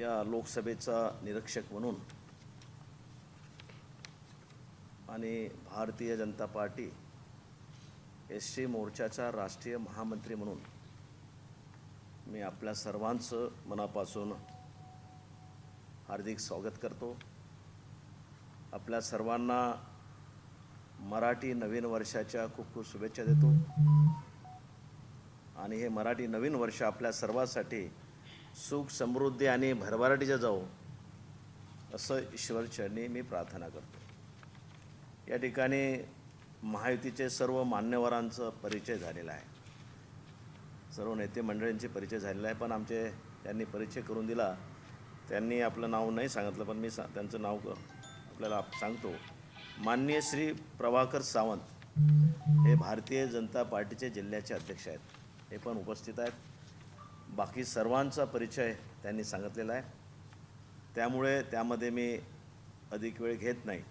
या लोकसभेचा निरीक्षक म्हणून. आणि Bharatiya Janata Party S T मोर्चाचा राष्ट्रीय महामंत्री म्हणून मी आपल्या सर्वांचं मनापासून हार्दिक स्वागत करतो. आपल्या सर्वांना मराठी नवीन वर्षाच्या खूप खूप शुभेच्छा देतो. आणि हे मराठी नवीन वर्ष आपल्या सर्वांसाठी सुख समृद्धी आणि भरभराटीच्या जाऊ असं ईश्वरचरणी मी प्रार्थना करतो. या ठिकाणी महायुतीचे सर्व मान्यवरांचं परिचय झालेला आहे. सर्व नेते मंडळींचे परिचय झालेला आहे पण आमचे त्यांनी परिचय करून दिला. त्यांनी आपलं नाव नाही सांगितलं पण मी सा त्यांचं नाव आपल्याला सांगतो. माननीय श्री प्रभाकर सावंत हे भारतीय जनता पार्टीचे जिल्ह्याचे अध्यक्ष आहेत. हे पण उपस्थित आहेत. बाकी सर्वांचा परिचय त्यांनी सांगितलेला आहे. त्यामुळे त्यामध्ये मी अधिक वेळ घेत नाही.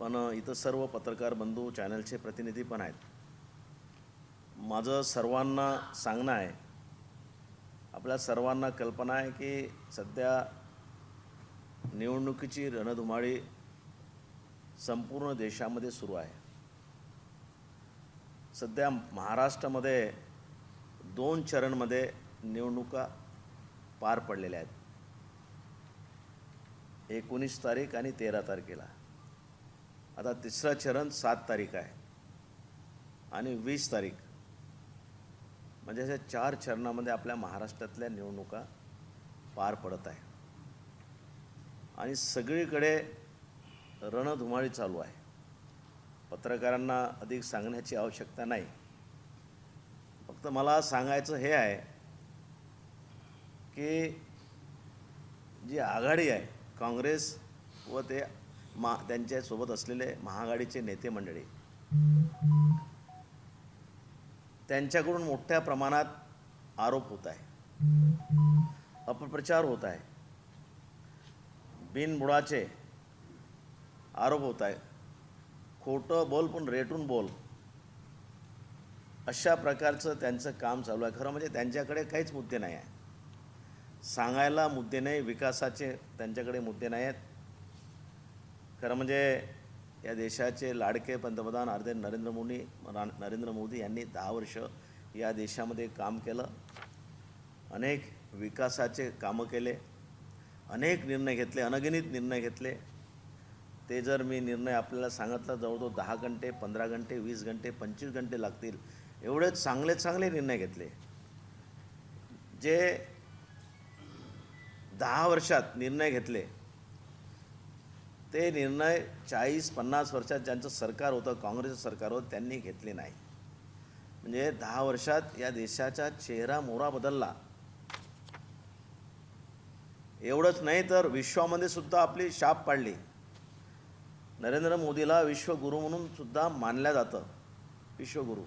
पण इथं सर्व पत्रकार बंधू चॅनलचे प्रतिनिधी पण आहेत. माझं सर्वांना सांगणं आहे आपल्या सर्वांना कल्पना आहे की सध्या निवडणुकीची रणधुमाळी संपूर्ण देशामध्ये सुरू आहे. सध्या महाराष्ट्रामध्ये दोन चरणमध्ये निवडणुका पार पडलेल्या आहेत. एकोणीस तारीख आणि तेरा तारखेला. आता तिसरा चरण सात तारीख आहे. आणि वीस तारीख. म्हणजे अशा चार चरणामध्ये आपल्या महाराष्ट्रातल्या निवडणुका पार पडत आहे आणि सगळीकडे रणधुमाळी चालू आहे. पत्रकारांना अधिक सांगण्याची आवश्यकता नाही. फक्त मला सांगायचं हे आहे की जी आघाडी आहे काँग्रेस व ते मा त्यांच्यासोबत असलेले महाआघाडीचे नेते मंडळी त्यांच्याकडून मोठ्या प्रमाणात आरोप होत आहे. अपप्रचार होत आहे. बिनबुडाचे आरोप होत आहे. खोटं बोल पण रेटून बोल. अशा प्रकारचं त्यांचं काम चालू आहे. खरं म्हणजे त्यांच्याकडे काहीच मुद्दे नाही आहे सांगायला मुद्दे नाही विकासाचे त्यांच्याकडे मुद्दे नाही आहेत. खरं म्हणजे या देशाचे लाडके पंतप्रधान आदरणीय नरेंद्र मोदी नरेंद्र मोदी यांनी दहा वर्ष या देशामध्ये काम केलं. अनेक विकासाचे कामं केले. अनेक निर्णय घेतले अनगिनित निर्णय घेतले. ते जर मी निर्णय आपल्याला सांगितला जवळजवळ दहा घंटे पंधरा घंटे वीस घंटे पंचवीस घंटे लागतील एवढे चांगले चांगले निर्णय घेतले. जे दहा वर्षात निर्णय घेतले. ते निर्णय चाळीस पन्नास वर्षात ज्यांचं सरकार होतं काँग्रेसचं सरकार होतं त्यांनी घेतले नाही. म्हणजे दहा वर्षात या देशाचा चेहरा मोहरा बदलला. एवढंच नाही तर विश्वामध्ये सुद्धा आपली शाप पाडली. नरेंद्र मोदीला विश्वगुरू म्हणून सुद्धा मानलं जातं. विश्वगुरू.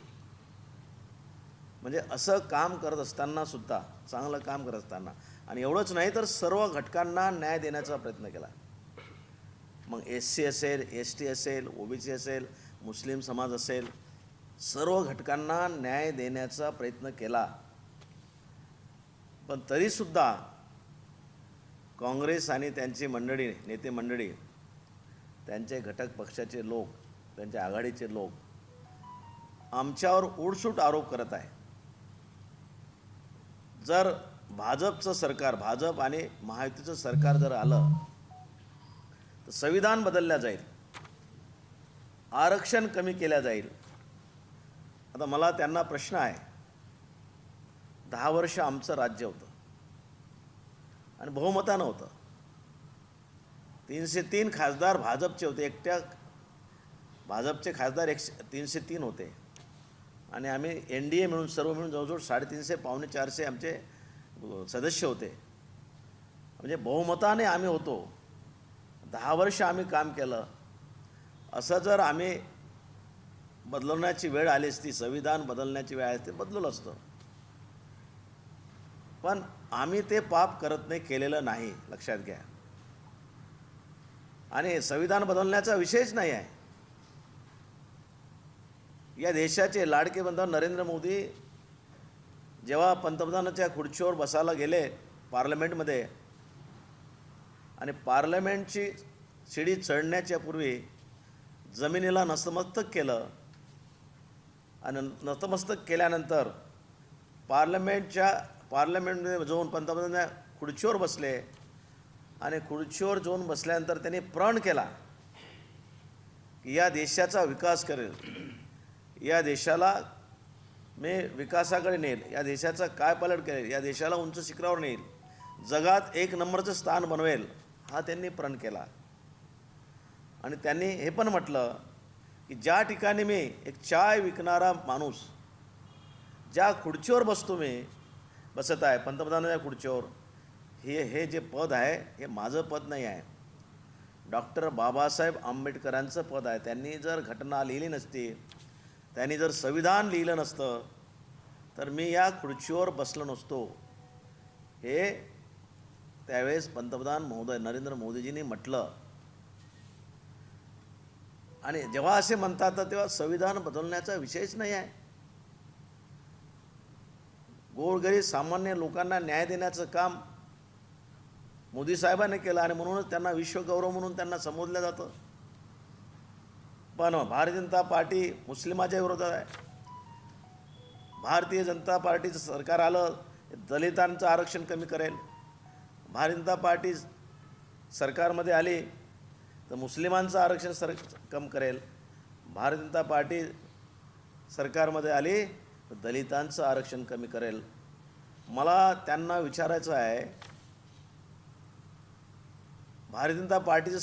म्हणजे असं काम करत असताना सुद्धा चांगलं काम करत असताना आणि एवढंच नाही तर सर्व घटकांना न्याय देण्याचा प्रयत्न केला. मग एस सी असेल एस टी असेल ओबीसी असेल मुस्लिम समाज असेल सर्व घटकांना न्याय देण्याचा प्रयत्न केला. पण तरीसुद्धा काँग्रेस आणि त्यांची मंडळी नेते मंडळी त्यांचे घटक पक्षाचे लोक त्यांच्या आघाडीचे लोक आमच्यावर उडसूट आरोप करत आहे जर भाजपचं सरकार भाजप आणि महायुतीचं सरकार जर आलं तर संविधान बदलल्या जाईल. आरक्षण कमी केल्या जाईल. आता मला त्यांना प्रश्न आहे. दहा वर्ष आमचं राज्य होतं. आणि बहुमतानं होतं. तीनशे तीन खासदार भाजपचे होते. एकट्या भाजपचे खासदार एकशे तीनशे तीन होते. आणि आम्ही एन डी ए मिळून सर्व मिळून जवळजवळ साडेतीनशे पावणे चारशे आमचे सदस्य होते. म्हणजे बहुमताने आम्ही होतो. दहा वर्ष आम्ही काम केलं. असं जर आम्ही बदलवण्याची वेळ आली असती संविधान बदलण्याची वेळ आली असती बदललं असतं. पण आम्ही ते पाप करत नाही केलेलं नाही लक्षात घ्या. आणि संविधान बदलण्याचा विषयच नाही आहे. या देशाचे लाडके पंतप्रधान नरेंद्र मोदी जेव्हा पंतप्रधानाच्या खुर्चीवर बसायला गेले पार्लमेंटमध्ये आणि पार्लमेंटची शिडी चढण्याच्या पूर्वी जमिनीला नतमस्तक केलं आणि नतमस्तक केल्यानंतर पार्लमेंटच्या पार्लमेंटमध्ये जाऊन पंतप्रधान खुर्चीवर बसले आणि खुर्चीवर जाऊन बसल्यानंतर त्यांनी प्रण केला की या देशाचा विकास करेल. या देशाला मी विकासाकडे नेईल या देशाचा काय पलट करेल या देशाला उंच शिखरावर नेईल जगात एक नंबरचं स्थान बनवेल हा त्यांनी प्रण केला. आणि त्यांनी हे पण म्हटलं की ज्या ठिकाणी मी एक चाय विकणारा माणूस ज्या खुर्चीवर बसतो मी बसत आहे पंतप्रधानाच्या खुर्चीवर हे हे जे पद आहे हे माझं पद नाही आहे. डॉक्टर बाबासाहेब आंबेडकरांचं पद आहे. त्यांनी जर घटना लिहिली नसती त्यांनी जर संविधान लिहिलं नसतं तर मी या खुर्चीवर बसलो नसतो. हे त्यावेळेस पंतप्रधान महोदय नरेंद्र मोदीजींनी म्हटलं. आणि जेव्हा असे म्हणतात तर तेव्हा संविधान बदलण्याचा विषयच नाही आहे. गोरगरीब सामान्य लोकांना न्याय देण्याचं काम मोदी साहेबांनी केलं आणि म्हणूनच त्यांना विश्वगौरव म्हणून त्यांना संबोधलं जातं. पण भारतीय जनता पार्टी मुस्लिमाच्या विरोधात आहे. भारतीय जनता पार्टीचं सरकार आलं दलितांचं आरक्षण कमी करेल. भारतीय जनता पार्टी सरकारमध्ये आली तर मुस्लिमांचं आरक्षण सर कम करेल. भारतीय जनता पार्टी सरकारमध्ये आली तर दलितांचं आरक्षण कमी करेल. मला त्यांना विचारायचं आहे भारतीय जनता पार्टीचं